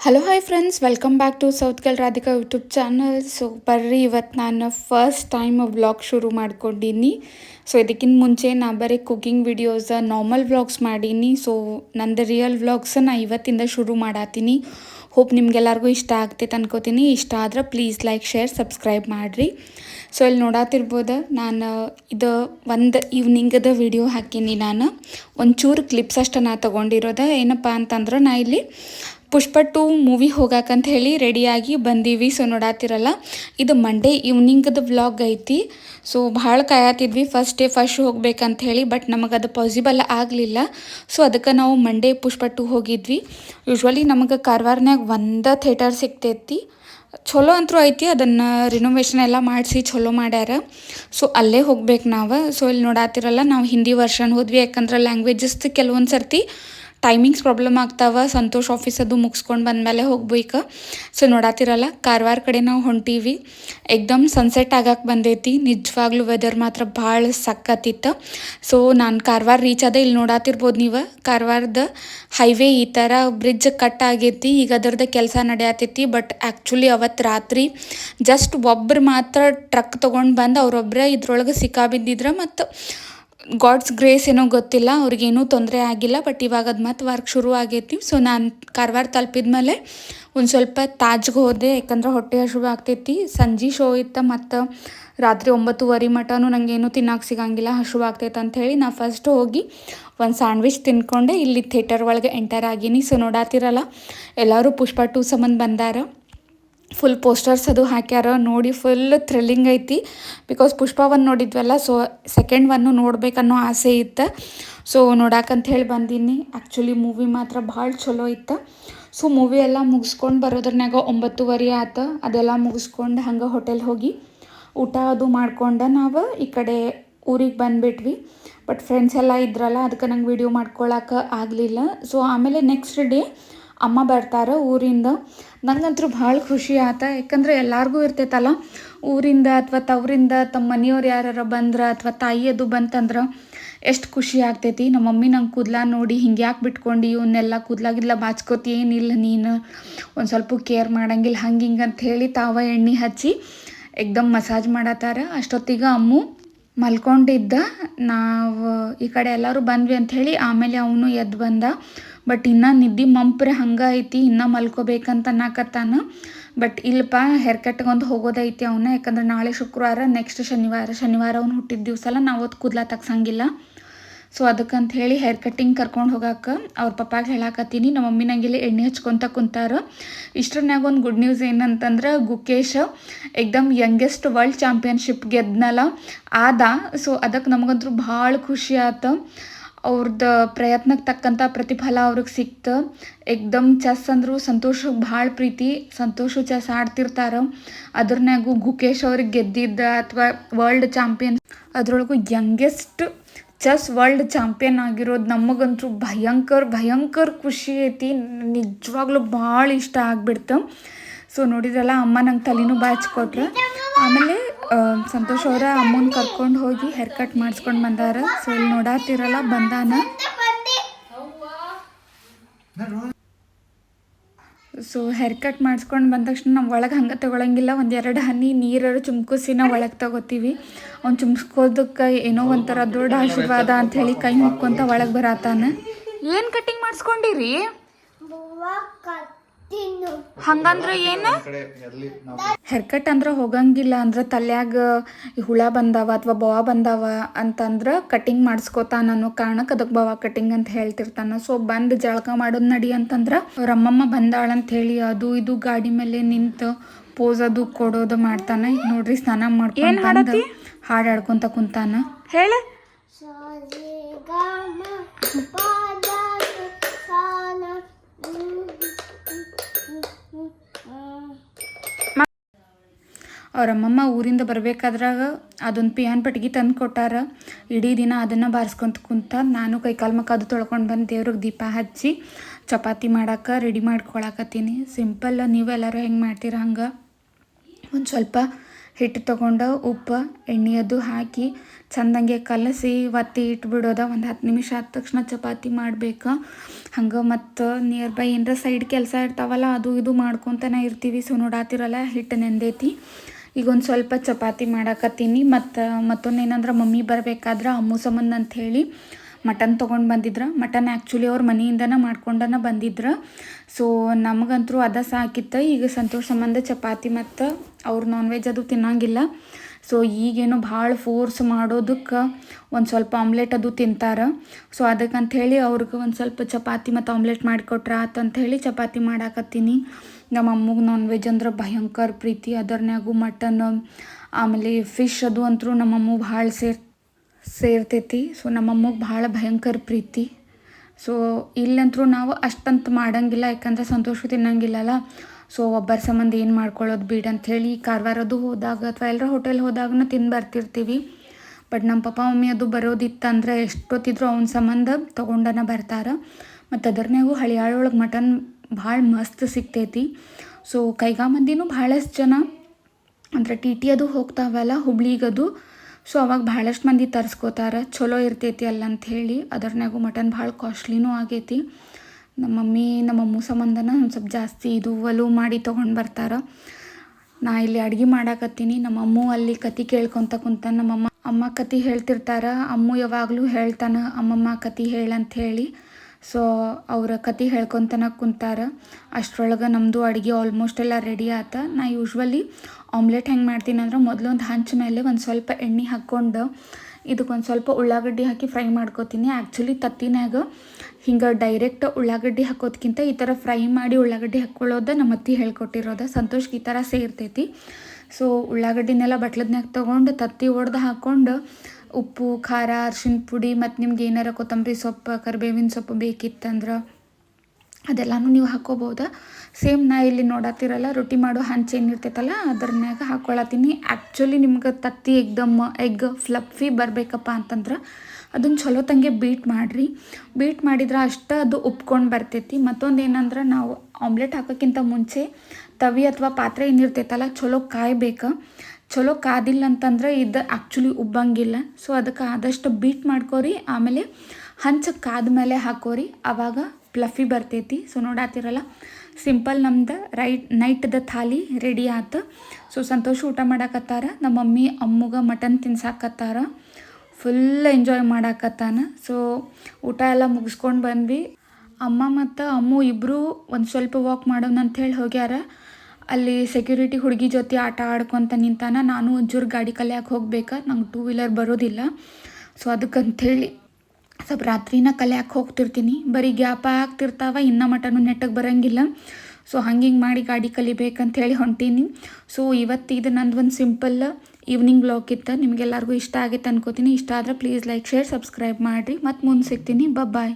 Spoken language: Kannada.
Hello hi friends welcome back to South gal Radhika YouTube channel so ಬರ್ರಿ ಇವತ್ತು ನಾನು ಫಸ್ಟ್ ಟೈಮ್ ವ್ಲಾಗ್ ಶುರು ಮಾಡ್ಕೊಂಡಿನಿ ಸೊ ಇದಕ್ಕಿಂತ ಮುಂಚೆ ನಾ ಬರೀ ಕುಕಿಂಗ್ ವಿಡಿಯೋಸ ನಾರ್ಮಲ್ ವ್ಲಾಗ್ಸ್ ಮಾಡೀನಿ. ಸೊ ನಂದು ರಿಯಲ್ ವ್ಲಾಗ್ಸ್ ನಾ ಇವತ್ತಿಂದ ಶುರು ಮಾಡತ್ತೀನಿ ಹೋಪ್ ನಿಮ್ಗೆಲ್ಲರಿಗೂ ಇಷ್ಟ ಆಗ್ತೈತೆ ಅನ್ಕೋತೀನಿ. ಇಷ್ಟ ಆದ್ರೆ ಪ್ಲೀಸ್ ಲೈಕ್ ಶೇರ್ ಸಬ್ಸ್ಕ್ರೈಬ್ ಮಾಡಿರಿ. ಸೊ ಇಲ್ಲಿ ನೋಡಾತಿರ್ಬೋದು ನಾನು, ಇದು ಒಂದು ಈವ್ನಿಂಗದ ವಿಡಿಯೋ ಹಾಕೀನಿ ನಾನು. ಒಂಚೂರು ಕ್ಲಿಪ್ಸ್ ಅಷ್ಟು ನಾ ತೊಗೊಂಡಿರೋದು. ಏನಪ್ಪ ಅಂತಂದ್ರೆ ನಾ ಇಲ್ಲಿ ಪುಷ್ಪ ಟು ಮೂವಿ ಹೋಗಾಕಂತ ಹೇಳಿ ರೆಡಿಯಾಗಿ ಬಂದೀವಿ. ಸೊ ನೋಡಾತಿರಲ್ಲ, ಇದು ಮಂಡೇ ಈವ್ನಿಂಗದ ವ್ಲಾಗ್ ಐತಿ. ಸೊ ಭಾಳ ಕಾಯತ್ತಿದ್ವಿ ಫಸ್ಟ್ ಡೇ ಫಸ್ಟ್ ಹೋಗ್ಬೇಕಂತ ಹೇಳಿ ಬಟ್ ನಮಗೆ ಅದು ಪಾಸಿಬಲ್ ಆಗಲಿಲ್ಲ. ಸೊ ಅದಕ್ಕೆ ನಾವು ಮಂಡೇ ಪುಷ್ಪ ಟು ಹೋಗಿದ್ವಿ. ಯೂಶ್ವಲಿ ನಮಗೆ ಕಾರವಾರನಾಗ ಒಂದು ಥಿಯೇಟರ್ ಸಿಗ್ತೈತಿ. ಚಲೋ ಅಂತೂ ಐತಿ, ಅದನ್ನು ರಿನೋವೇಷನ್ ಎಲ್ಲ ಮಾಡಿಸಿ ಚಲೋ ಮಾಡ್ಯಾರ. ಸೊ ಅಲ್ಲೇ ಹೋಗ್ಬೇಕು ನಾವು. ಸೊ ಇಲ್ಲಿ ನೋಡಾತಿರಲ್ಲ, ನಾವು ಹಿಂದಿ ವರ್ಷನ್ ಹೋದ್ವಿ. ಯಾಕಂದ್ರೆ ಲ್ಯಾಂಗ್ವೇಜಸ್ ಕೆಲವೊಂದು ಸರ್ತಿ ಟೈಮಿಂಗ್ಸ್ ಪ್ರಾಬ್ಲಮ್ ಆಗ್ತಾವ, ಸಂತೋಷ್ ಆಫೀಸ್ ಅದು ಮುಗಿಸ್ಕೊಂಡು ಬಂದಮೇಲೆ ಹೋಗ್ಬೇಕು ಸೊ ನೋಡಾತಿರಲ್ಲ, ಕಾರವಾರ ಕಡೆ ನಾವು ಹೊಂಟೀವಿ. ಎಕ್ದಮ್ ಸನ್ಸೆಟ್ ಆಗಕ್ಕೆ ಬಂದೈತಿ. ನಿಜವಾಗ್ಲೂ ವೆದರ್ ಮಾತ್ರ ಭಾಳ ಸಕ್ಕತ್ತಿತ್ತು ಸೊ ನಾನು ಕಾರವಾರ ರೀಚ್ ಆದ ಇಲ್ಲಿ ನೋಡಾತಿರ್ಬೋದು ನೀವು. ಕಾರವಾರದ ಹೈವೇ ಈ ಥರ ಬ್ರಿಡ್ಜ್ ಕಟ್ ಆಗೈತಿ. ಈಗ ಅದರದ ಕೆಲಸ ನಡೆಯತೈತಿ. ಬಟ್ ಆ್ಯಕ್ಚುಲಿ ಅವತ್ತು ರಾತ್ರಿ ಜಸ್ಟ್ ಒಬ್ಬರು ಮಾತ್ರ ಟ್ರಕ್ ತೊಗೊಂಡು ಬಂದು ಅವರೊಬ್ಬರೇ ಇದ್ರೊಳಗೆ ಸಿಕ್ಕಾಬಿದ್ದಿದ್ರೆ ಮತ್ತು ಗಾಡ್ಸ್ ಗ್ರೇಸ್ ಏನೋ ಗೊತ್ತಿಲ್ಲ, ಅವ್ರಿಗೇನೂ ತೊಂದರೆ ಆಗಿಲ್ಲ ಬಟ್ ಇವಾಗ ಅದು ಮತ್ತೆ ವರ್ಕ್ ಶುರು ಆಗೈತಿ. ಸೊ ನಾನು ಕಾರವಾರ ತಲುಪಿದ ಮೇಲೆ ಒಂದು ಸ್ವಲ್ಪ ತಾಜ್ಗೆ ಹೋದೆ, ಯಾಕಂದ್ರೆ ಹೊಟ್ಟೆ ಹಸಿವು ಆಗ್ತೈತಿ. ಸಂಜೆ ಶೋ ಇತ್ತ ಮತ್ತು ರಾತ್ರಿ ಒಂಬತ್ತುವರೆ ಮಟನೂ ನನಗೇನು ತಿನ್ನೋಕೆ ಸಿಗಂಗಿಲ್ಲ, ಹಸಿವು ಆಗ್ತೈತೆ ಅಂತ ಹೇಳಿ ನಾ ಫಸ್ಟ್ ಹೋಗಿ ಒಂದು ಸ್ಯಾಂಡ್ವಿಚ್ ತಿನ್ಕೊಂಡೆ. ಇಲ್ಲಿ ಥಿಯೇಟರ್ ಒಳಗೆ ಎಂಟರ್ ಆಗೀನಿ. ಸೊ ನೋಡಾತಿರಲ್ಲ, ಎಲ್ಲರೂ ಪುಷ್ಪ ಟೂ ಸಂಬಂಧ ಬಂದಾರ. ಫುಲ್ ಪೋಸ್ಟರ್ಸ್ ಅದು ಹಾಕ್ಯಾರ. ನೋಡಿ ಫುಲ್ ಥ್ರಿಲ್ಲಿಂಗ್ ಐತಿ. ಬಿಕಾಸ್ ಪುಷ್ಪ ಒನ್ ನೋಡಿದ್ವಲ್ಲ ಸೊ ಸೆಕೆಂಡ್ ಒನ್ನು ನೋಡ್ಬೇಕನ್ನೋ ಆಸೆ ಇತ್ತು. ಸೊ ನೋಡಾಕಂತ ಹೇಳಿ ಬಂದೀನಿ. ಆ್ಯಕ್ಚುಲಿ ಮೂವಿ ಮಾತ್ರ ಭಾಳ ಚಲೋ ಇತ್ತು. ಸೊ ಮೂವಿ ಎಲ್ಲ ಮುಗಿಸ್ಕೊಂಡು ಬರೋದ್ರನ್ಯಾಗ ಒಂಬತ್ತುವರೆ ಆತ. ಅದೆಲ್ಲ ಮುಗಿಸ್ಕೊಂಡು ಹಂಗೆ ಹೋಟೆಲ್ ಹೋಗಿ ಊಟ ಅದು ಮಾಡ್ಕೊಂಡು ನಾವು ಈ ಕಡೆ ಊರಿಗೆ ಬಂದುಬಿಟ್ವಿ. ಬಟ್ ಫ್ರೆಂಡ್ಸ್ ಎಲ್ಲ ಇದ್ರಲ್ಲ, ಅದಕ್ಕೆ ನಂಗೆ ವೀಡಿಯೋ ಮಾಡ್ಕೊಳಕ್ಕೆ ಆಗಲಿಲ್ಲ. ಸೊ ಆಮೇಲೆ ನೆಕ್ಸ್ಟ್ ಡೇ ಅಮ್ಮ ಬರ್ತಾರೆ ಊರಿಂದ. ನನಗಂತೂ ಭಾಳ ಖುಷಿ ಆತ. ಯಾಕಂದ್ರೆ ಎಲ್ಲರಿಗೂ ಇರ್ತೈತಲ್ಲ, ಊರಿಂದ ಅಥವಾ ತವರಿಂದ ತಮ್ಮ ಮನೆಯವ್ರು ಯಾರು ಬಂದ್ರೆ ಅಥವಾ ತಾಯಿ ಅದು ಬಂತಂದ್ರೆ ಎಷ್ಟು ಖುಷಿ ಆಗ್ತೈತಿ. ನಮ್ಮ ಮಮ್ಮಿ ನಂಗೆ ಕೂದಲ ನೋಡಿ ಹಿಂಗೆ ಯಾಕೆ ಬಿಟ್ಕೊಂಡು ಇವನ್ನೆಲ್ಲ ಕೂದಲಾಗಿಲ್ಲ ಬಾಚ್ಕೋತಿ ಏನಿಲ್ಲ ನೀನು, ಒಂದು ಸ್ವಲ್ಪ ಕೇರ್ ಮಾಡಂಗಿಲ್ಲ, ಹಂಗೆ ಹಿಂಗೆ ಅಂತ ಹೇಳಿ ತಾವ ಎಣ್ಣೆ ಹಚ್ಚಿ ಎಕ್ದಮ್ ಮಸಾಜ್ ಮಾಡತ್ತಾರ. ಅಷ್ಟೊತ್ತಿಗೆ ಅಮ್ಮು ಮಲ್ಕೊಂಡಿದ್ದ. ನಾವು ಈ ಕಡೆ ಎಲ್ಲರೂ ಬಂದ್ವಿ ಅಂತ ಹೇಳಿ ಆಮೇಲೆ ಅವನು ಎದ್ದು ಬಂದ. ಬಟ್ ಇನ್ನೂ ನಿದ್ದೆ ಮಂಪ್ರೆ ಹಂಗೆ ಐತಿ, ಇನ್ನೂ ಮಲ್ಕೋಬೇಕಂತ ಅನ್ನಕತ್ತಾನ. ಬಟ್ ಇಲ್ಲಪ್ಪ ಹೇರ್ ಕಟ್ಗೊಂದು ಹೋಗೋದೈತಿ ಅವನ, ಯಾಕಂದ್ರೆ ನಾಳೆ ಶುಕ್ರವಾರ ನೆಕ್ಸ್ಟ್ ಶನಿವಾರ ಶನಿವಾರ ಅವ್ನು ಹುಟ್ಟಿದ ದಿವಸ ನಾವು ಅವತ್ತು ಕೂದಲ ತಗ್ಸಂಗಿಲ್ಲ. ಸೊ ಅದಕ್ಕಂತ ಹೇಳಿ ಹೇರ್ ಕಟ್ಟಿಂಗ್ ಕರ್ಕೊಂಡು ಹೋಗಾಕ ಅವ್ರ ಪಪ್ಪಾಗೆ ಹೇಳಾಕತ್ತೀನಿ ನಮ್ಮ ಮಮ್ಮಿ ನಂಗಿಲ್ಲಿ ಎಣ್ಣೆ ಹಚ್ಕೊತ ಕುಂತಾರ. ಇಷ್ಟ್ರನ್ಯಾಗ ಒಂದು ಗುಡ್ ನ್ಯೂಸ್ ಏನಂತಂದ್ರೆ, ಗುಕೇಶ್ ಎಕ್ದಮ್ ಯಂಗೆಸ್ಟ್ ವರ್ಲ್ಡ್ ಚಾಂಪಿಯನ್ಶಿಪ್ ಗೆದ್ನಲ್ಲ ಆದ ಸೊ ಅದಕ್ಕೆ ನಮಗಂತೂ ಭಾಳ ಖುಷಿ ಆತು. ಅವ್ರದ್ದು ಪ್ರಯತ್ನಕ್ಕೆ ತಕ್ಕಂಥ ಪ್ರತಿಫಲ ಅವ್ರಿಗೆ ಸಿಕ್ತು. ಏಕ್ದಮ್ ಚೆಸ್ ಅಂದ್ರು ಸಂತೋಷಕ್ಕೆ ಭಾಳ ಪ್ರೀತಿ, ಸಂತೋಷ ಚೆಸ್ ಆಡ್ತಿರ್ತಾರೆ. ಅದ್ರನ್ಯಾಗು ಗುಕೇಶ್ ಅವ್ರಿಗೆ ಗೆದ್ದಿದ್ದ ಅಥವಾ ವರ್ಲ್ಡ್ ಚಾಂಪಿಯನ್, ಅದ್ರೊಳಗೂ ಯಂಗೆಸ್ಟ್ ಚೆಸ್ ವರ್ಲ್ಡ್ ಚಾಂಪಿಯನ್ ಆಗಿರೋದು ನಮಗಂತೂ ಭಯಂಕರ ಭಯಂಕರ ಖುಷಿ ಐತಿ. ನಿಜವಾಗ್ಲೂ ಭಾಳ ಇಷ್ಟ ಆಗ್ಬಿಡ್ತು. ಸೊ ನೋಡಿದ್ರಲ್ಲ ಅಮ್ಮ ನಂಗೆ ತಲೆನೂ ಬಾಚ್ಕೊಟ್ರು. ಆಮೇಲೆ ಸಂತೋಷ್ ಅವರ ಅಮ್ಮನ ಕರ್ಕೊಂಡು ಹೋಗಿ ಹೇರ್ ಕಟ್ ಮಾಡಿಸ್ಕೊಂಡು ಬಂದಾರ. ಸೊ ಇಲ್ಲಿ ನೋಡಾತಿರಲ್ಲ ಬಂದಾನ. ಸೊ ಹೇರ್ ಕಟ್ ಮಾಡಿಸ್ಕೊಂಡು ಬಂದ ತಕ್ಷಣ ನಾವು ಒಳಗೆ ಹಂಗೆ ತೊಗೊಳಂಗಿಲ್ಲ. ಎರಡು ಹನಿ ನೀರು ನಾವು ಒಳಗೆ ತಗೋತೀವಿ. ಅವ್ನು ಚುಮ್ಸ್ಕೋದಕ್ಕೆ ಏನೋ ಒಂಥರ ದೊಡ್ಡ ಆಶೀರ್ವಾದ ಅಂತ ಹೇಳಿ ಕೈ ಮುಕ್ಕೊಂತ ಒಳಗೆ ಬರತಾನೆ. ಏನು ಕಟ್ಟಿಂಗ್ ಮಾಡಿಸ್ಕೊಂಡಿರಿ? ಹಂಗಂದ್ರೆ ಏನು? ಹೇರ್ ಕಟ್ ಅಂದ್ರೆ ಹೋಗಂಗಿಲ್ಲ ಅಂದ್ರೆ ತಲ್ಯಾಗ ಈ ಹುಳ ಬಂದಾವ ಅಥವಾ ಬವಾ ಬಂದಾವ ಅಂತಂದ್ರೆ ಕಟಿಂಗ್ ಮಾಡಿಸ್ಕೋತಾನ ಅನ್ನೋ ಕಾರಣಕ್ಕೆ ಅದಕ್ಕೆ ಬವ ಕಟಿಂಗ್ ಅಂತ ಹೇಳ್ತಿರ್ತಾನ. ಸೊ ಬಂದು ಜಳಕ ಮಾಡೋದು ನಡಿ ಅಂತಂದ್ರೆ ರಮ್ಮಮ್ಮ ಅಮ್ಮಮ್ಮ ಬಂದಾಳ ಅಂತ ಹೇಳಿ ಅದು ಇದು ಗಾಡಿ ಮೇಲೆ ನಿಂತು ಪೋಸ್ ಅದು ಕೊಡೋದು ಮಾಡ್ತಾನೆ. ನೋಡ್ರಿ ಸ್ನಾನ ಮಾಡ್ಕೊಂಡು ಹಾಡು ಹಾಡ್ಕೊಂತ ಕುಂತಾನ. ಹೇಳ. ಅವ್ರ ಅಮ್ಮಮ್ಮ ಊರಿಂದ ಬರಬೇಕಾದ್ರಾಗ ಅದೊಂದು ಪಿಯಾನ್ ಪಟ್ಗಿ ತಂದು ಕೊಟ್ಟಾರ. ಇಡೀ ದಿನ ಅದನ್ನು ಬಾರಿಸ್ಕೊಂತ ಕುಂತ ನಾನು ಕೈಕಾಲು ಮುಖ ಅದು ತೊಳ್ಕೊಂಡು ಬಂದು ದೇವ್ರಿಗೆ ದೀಪ ಹಚ್ಚಿ ಚಪಾತಿ ಮಾಡಕ್ಕೆ ರೆಡಿ ಮಾಡ್ಕೊಳಕತ್ತೀನಿ. ಸಿಂಪಲ್ ನೀವೆಲ್ಲರೂ ಹೆಂಗೆ ಮಾಡ್ತೀರ ಹಂಗೆ? ಒಂದು ಸ್ವಲ್ಪ ಹಿಟ್ಟು ತೊಗೊಂಡು ಉಪ್ಪು, ಎಣ್ಣೆ ಅದು ಹಾಕಿ ಚಂದಂಗೆ ಕಲಸಿ ಒತ್ತಿ ಇಟ್ಬಿಡೋದ. ಒಂದು ಹತ್ತು ನಿಮಿಷ ಆದ ತಕ್ಷಣ ಚಪಾತಿ ಮಾಡಬೇಕು. ಹಂಗೆ ಮತ್ತು ನಿಯರ್ ಬೈ ಏನರ ಸೈಡ್ ಕೆಲಸ ಇರ್ತಾವಲ್ಲ, ಅದು ಇದು ಮಾಡ್ಕೊತಾನೆ ಇರ್ತೀವಿ. ಸೊ ನೋಡಾತಿರಲ್ಲ ಹಿಟ್ಟು ನೆಂದೈತಿ. ಈಗ ಒಂದು ಸ್ವಲ್ಪ ಚಪಾತಿ ಮಾಡಾಕತ್ತೀನಿ. ಮತ್ತು, ಮತ್ತೊಂದು ಏನಂದ್ರೆ ಮಮ್ಮಿ ಬರಬೇಕಾದ್ರೆ ಅಮ್ಮು ಸಂಬಂಧ ಅಂತ ಹೇಳಿ ಮಟನ್ ತೊಗೊಂಡು ಬಂದಿದ್ರು. ಮಟನ್ ಆ್ಯಕ್ಚುಲಿ ಅವ್ರ ಮನೆಯಿಂದನೇ ಮಾಡ್ಕೊಂಡನ ಬಂದಿದ್ರು. ಸೊ ನಮಗಂತರೂ ಅದ ಸಾಕಿತ್ತು. ಈಗ ಸಂತೋಷ ಸಂಬಂಧ ಚಪಾತಿ ಮತ್ತು ಅವ್ರು ನಾನ್ ವೆಜ್ ಅದು ತಿನ್ನೋಂಗಿಲ್ಲ. ಸೊ ಈಗೇನು ಭಾಳ ಫೋರ್ಸ್ ಮಾಡೋದಕ್ಕೆ ಒಂದು ಸ್ವಲ್ಪ ಆಮ್ಲೆಟ್ ಅದು ತಿಂತಾರೆ. ಸೊ ಅದಕ್ಕಂಥೇಳಿ ಅವ್ರಿಗೆ ಒಂದು ಸ್ವಲ್ಪ ಚಪಾತಿ ಮತ್ತು ಆಮ್ಲೆಟ್ ಮಾಡಿಕೊಟ್ರೆ ಆತಂಥೇಳಿ ಚಪಾತಿ ಮಾಡಾಕತ್ತೀನಿ. ನಮ್ಮ ಅಮ್ಮಗೆ ನಾನ್ ವೆಜ್ ಅಂದ್ರೆ ಭಯಂಕರ ಪ್ರೀತಿ. ಅದರ್ನ್ಯಾಗು ಮಟನ್ ಆಮೇಲೆ ಫಿಶ್ ಅದು ಅಂತೂ ನಮ್ಮಮ್ಮ ಭಾಳ ಸೇರ್, ಸೇರ್ತೈತಿ. ಸೊ ನಮ್ಮಮ್ಮಗೆ ಭಾಳ ಭಯಂಕರ ಪ್ರೀತಿ. ಸೊ ಇಲ್ಲಂತರೂ ನಾವು ಅಷ್ಟಂತ ಮಾಡಂಗಿಲ್ಲ, ಯಾಕಂದ್ರೆ ಸಂತೋಷ ತಿನ್ನಂಗಿಲ್ಲಲ್ಲ. ಸೊ ಒಬ್ಬರ ಸಂಬಂಧ ಏನು ಮಾಡ್ಕೊಳ್ಳೋದು ಬಿಡು ಅಂಥೇಳಿ ಕಾರವಾರದು ಹೋದಾಗ ಅಥವಾ ಎಲ್ಲರ ಹೋಟೆಲ್ ಹೋದಾಗನ ತಿಂದು ಬರ್ತಿರ್ತೀವಿ. ಬಟ್ ನಮ್ಮ ಪಪ್ಪ ಮಮ್ಮಿ ಅದು ಬರೋದಿತ್ತಂದ್ರೆ ಎಷ್ಟೊತ್ತಿದ್ರು ಅವನ ಸಂಬಂಧ ತೊಗೊಂಡನ ಬರ್ತಾರೆ. ಮತ್ತು ಅದರ್ನಾಗೂ ಹಳಿಯಾಳೊಳಗೆ ಮಟನ್ ಭಾಳ ಮಸ್ತ್ ಸಿಗ್ತೈತಿ. ಸೊ ಕೈಗಾ ಮಂದಿನೂ ಭಾಳಷ್ಟು ಜನ ಅಂದರೆ ಟಿ ಟಿ ಅದು ಹೋಗ್ತಾವಲ್ಲ, ಹುಬ್ಳಿಗದು. ಸೊ ಅವಾಗ ಭಾಳಷ್ಟು ಮಂದಿ ತರಿಸ್ಕೋತಾರೆ. ಚಲೋ ಇರ್ತೈತಿ ಅಲ್ಲ ಹೇಳಿ ಅದರ್ನಾಗೂ ಮಟನ್ ಭಾಳ ಕಾಸ್ಟ್ಲಿನೂ ಆಗೈತಿ. ನಮ್ಮ ಮಮ್ಮಿ, ನಮ್ಮ ಅಮ್ಮ ಸಂಬಂಧನ ಒಂದು ಸ್ವಲ್ಪ ಜಾಸ್ತಿ ಇದು ಒಲು ಮಾಡಿ ತೊಗೊಂಡು ಬರ್ತಾರೆ. ನಾ ಇಲ್ಲಿ ಅಡುಗೆ ಮಾಡಾಕತ್ತೀನಿ. ನಮ್ಮ ಅಮ್ಮು ಅಲ್ಲಿ ಕತಿ ಕೇಳ್ಕೊತ ಕುಂತ ನಮ್ಮಮ್ಮ ಅಮ್ಮ ಕತಿ ಹೇಳ್ತಿರ್ತಾರೆ. ಅಮ್ಮು ಯಾವಾಗಲೂ ಹೇಳ್ತಾನೆ, ಅಮ್ಮಮ್ಮ ಕತಿ ಹೇಳಂತ ಹೇಳಿ ಸೊ ಅವ್ರ ಕತೆ ಹೇಳ್ಕೊತನ ಕುಂತಾರ. ಅಷ್ಟರೊಳಗೆ ನಮ್ಮದು ಅಡುಗೆ ಆಲ್ಮೋಸ್ಟ್ ಎಲ್ಲ ರೆಡಿ ಆತ. ನಾ ಯೂಶ್ವಲಿ ಆಮ್ಲೆಟ್ ಹೆಂಗೆ ಮಾಡ್ತೀನಿ ಅಂದ್ರೆ ಮೊದಲು ಒಂದು ಹಂಚ ಮೇಲೆ ಒಂದು ಸ್ವಲ್ಪ ಎಣ್ಣೆ ಹಾಕ್ಕೊಂಡು ಇದಕ್ಕೊಂದು ಸ್ವಲ್ಪ ಉಳ್ಳಾಗಡ್ಡಿ ಹಾಕಿ ಫ್ರೈ ಮಾಡ್ಕೋತೀನಿ. ಆ್ಯಕ್ಚುಲಿ ತತ್ತಿನಾಗ ಹಿಂಗೆ ಡೈರೆಕ್ಟ್ ಉಳ್ಳಾಗಡ್ಡಿ ಹಾಕೋದ್ಕಿಂತ ಈ ಥರ ಫ್ರೈ ಮಾಡಿ ಉಳ್ಳಾಗಡ್ಡಿ ಹಾಕ್ಕೊಳ್ಳೋದು ನಮ್ಮ ಅತ್ತಿ ಹೇಳ್ಕೊಟ್ಟಿರೋದು. ಸಂತೋಷ್ಗೆ ಈ ಥರ ಸೇರ್ತೈತಿ. ಸೊ ಉಳ್ಳಾಗಡ್ಡಿನೆಲ್ಲ ಬಟ್ಲದ್ನಾಗ ತೊಗೊಂಡು ತತ್ತಿ ಒಡ್ದು ಹಾಕ್ಕೊಂಡು ಉಪ್ಪು, ಖಾರ ಅರ್ಶಿನ ಪುಡಿ ಮತ್ತು ನಿಮ್ಗೆ ಏನಾರ ಕೊತ್ತಂಬರಿ ಸೊಪ್ಪು, ಕರಿಬೇವಿನ ಸೊಪ್ಪು ಬೇಕಿತ್ತಂದ್ರೆ ಅದೆಲ್ಲನೂ ನೀವು ಹಾಕೋಬೋದು. ಸೇಮ್ ನಾ ಇಲ್ಲಿ ನೋಡತ್ತಿರಲ್ಲ ರೊಟ್ಟಿ ಮಾಡೋ ಹಂಚು ಏನಿರ್ತೈತಲ್ಲ ಅದ್ರನ್ಯಾಗ ಹಾಕ್ಕೊಳತ್ತೀನಿ ಆ್ಯಕ್ಚುಲಿ ನಿಮ್ಗೆ ತತ್ತಿ ಎಗ್ದಮ್, ಎಗ್ ಫ್ಲಫಿ ಬರಬೇಕಪ್ಪ ಅಂತಂದ್ರೆ ಅದನ್ನು ಚಲೋ ತಂಗೆ ಬೀಟ್ ಮಾಡಿರಿ. ಬೀಟ್ ಮಾಡಿದ್ರೆ ಅಷ್ಟು ಅದು ಉಪ್ಕೊಂಡು ಬರ್ತೈತಿ. ಮತ್ತೊಂದು ಏನಂದ್ರೆ ನಾವು ಆಮ್ಲೆಟ್ ಹಾಕೋಕ್ಕಿಂತ ಮುಂಚೆ ತವಿ ಅಥವಾ ಪಾತ್ರೆ ಏನಿರ್ತೈತಲ್ಲ ಚಲೋ ಕಾಯ್ಬೇಕು. ಚಲೋ ಕಾದಿಲ್ಲ ಅಂತಂದ್ರೆ ಇದು ಆ್ಯಕ್ಚುಲಿ ಉಬ್ಬಂಗಿಲ್ಲ. ಸೊ ಅದಕ್ಕೆ ಆದಷ್ಟು ಬೀಟ್ ಮಾಡ್ಕೋರಿ, ಆಮೇಲೆ ಹಂಚಕ್ಕೆ ಕಾದ ಮೇಲೆ ಹಾಕೋರಿ. ಆವಾಗ ಪ್ಲಫಿ ಬರ್ತೈತಿ. ಸೊ ನೋಡಾತಿರಲ್ಲ ಸಿಂಪಲ್ ನಮ್ದು ರೈಟ್ ನೈಟ್ದ ಥಾಲಿ ರೆಡಿ ಆತು. ಸೊ ಸಂತೋಷ ಊಟ ಮಾಡಾಕತ್ತಾರ, ನಮ್ಮ ಮಮ್ಮಿ, ಅಮ್ಮಗ ಮಟನ್ ತಿನ್ಸಾಕತ್ತಾರ. ಫುಲ್ ಎಂಜಾಯ್ ಮಾಡಾಕತ್ತಾನ. ಸೊ ಊಟ ಎಲ್ಲ ಮುಗಿಸ್ಕೊಂಡು ಬಂದ್ವಿ. ಅಮ್ಮ ಮತ್ತು ಅಮ್ಮು ಇಬ್ಬರು ಒಂದು ಸ್ವಲ್ಪ ವಾಕ್ ಮಾಡೋಣ ಹೇಳಿ ಹೋಗ್ಯಾರ. ಅಲ್ಲಿ ಸೆಕ್ಯೂರಿಟಿ ಹುಡುಗಿ ಜೊತೆ ಆಟ ಆಡ್ಕೊತ ನಿಂತಾನ. ನಾನು ಒಂಚೂರು ಗಾಡಿ ಕಲಿಯಕ್ಕೆ ಹೋಗ್ಬೇಕು. ನಂಗೆ ಟೂ ವೀಲರ್ ಬರೋದಿಲ್ಲ. ಸೊ ಅದಕ್ಕಂಥೇಳಿ ಸ್ವಲ್ಪ ರಾತ್ರಿನ ಕಲಿಯಕ್ಕೆ ಹೋಗ್ತಿರ್ತೀನಿ. ಬರೀ ಗ್ಯಾಪ ಆಗ್ತಿರ್ತಾವ, ಇನ್ನ ಮಟನು ನೆಟ್ಟಗೆ ಬರೋಂಗಿಲ್ಲ. ಸೊ ಹಂಗೆ ಹಿಂಗೆ ಮಾಡಿ ಗಾಡಿ ಕಲಿಬೇಕಂತ ಹೇಳಿ ಹೊಂಟೀನಿ. ಸೊ ಇವತ್ತು ಇದು ನಂದು ಒಂದು ಸಿಂಪಲ್ ಈವ್ನಿಂಗ್ ಬ್ಲಾಗ್ ಇತ್ತು. ನಿಮಗೆಲ್ಲರಿಗೂ ಇಷ್ಟ ಆಗೈತೆ ಅನ್ಕೋತೀನಿ. ಇಷ್ಟ ಆದರೆ ಪ್ಲೀಸ್ ಲೈಕ್ ಶೇರ್ ಸಬ್ಸ್ಕ್ರೈಬ್ ಮಾಡಿರಿ. ಮತ್ತು ಮುಂದೆ ಸಿಗ್ತೀನಿ. ಬಾಯ್